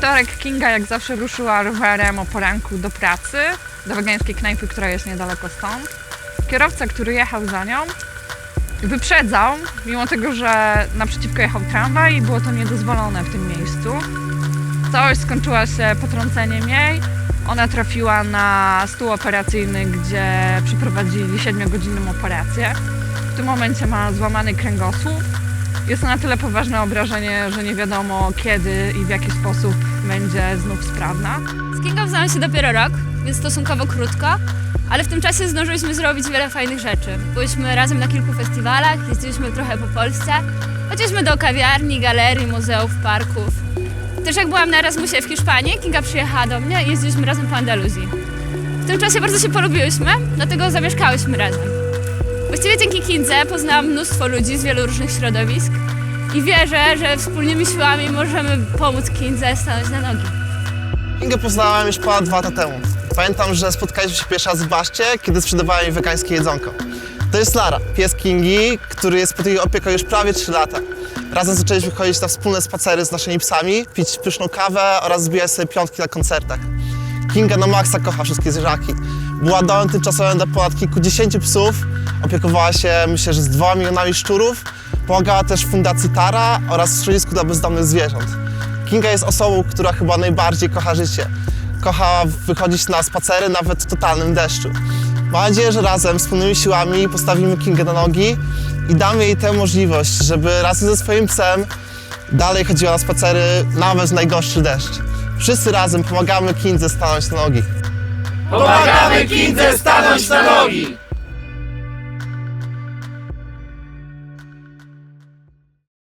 wtorek Kinga jak zawsze ruszyła rowerem o poranku do pracy, do wegańskiej knajpy, która jest niedaleko stąd. Kierowca, który jechał za nią, wyprzedzał, mimo tego, że naprzeciwko jechał tramwaj i było to niedozwolone w tym miejscu. Całość skończyła się potrąceniem jej. Ona trafiła na stół operacyjny, gdzie przeprowadzili 7-godzinną operację. W tym momencie ma złamany kręgosłup. Jest to na tyle poważne obrażenie, że nie wiadomo kiedy i w jaki sposób będzie znów sprawna. Z Kingą znałam się dopiero rok, więc stosunkowo krótko, ale w tym czasie zdążyliśmy zrobić wiele fajnych rzeczy. Byliśmy razem na kilku festiwalach, jeździliśmy trochę po Polsce, chodziliśmy do kawiarni, galerii, muzeów, parków. Też jak byłam na Erasmusie w Hiszpanii, Kinga przyjechała do mnie i jeździliśmy razem po Andaluzji. W tym czasie bardzo się polubiłyśmy, dlatego zamieszkałyśmy razem. Właściwie dzięki Kindze poznałam mnóstwo ludzi z wielu różnych środowisk i wierzę, że wspólnymi siłami możemy pomóc Kindze stanąć na nogi. Ingę poznałem już ponad dwa lata temu. Pamiętam, że spotkaliśmy się pierwszy raz w Baszcie, kiedy sprzedawałem jej wegańskie jedzonko. To jest Lara, pies Kingi, który jest pod jej opieką już prawie 3 lata. Razem zaczęliśmy chodzić na wspólne spacery z naszymi psami, pić pyszną kawę oraz zbijać sobie piątki na koncertach. Kinga na maksa kocha wszystkie zwierzaki. Była domem tymczasowym dla ponad kilkudziesięciu psów, opiekowała się myślę, że z dwoma milionami szczurów, pomagała też Fundacji Tara oraz schronisku dla bezdomnych zwierząt. Kinga jest osobą, która chyba najbardziej kocha życie. Kocha wychodzić na spacery nawet w totalnym deszczu. Mam nadzieję, że razem, wspólnymi siłami postawimy Kingę na nogi i damy jej tę możliwość, żeby razem ze swoim psem dalej chodziła na spacery nawet w najgorszy deszcz. Wszyscy razem pomagamy Kindze stanąć na nogi. Pomagamy Kindze stanąć na nogi!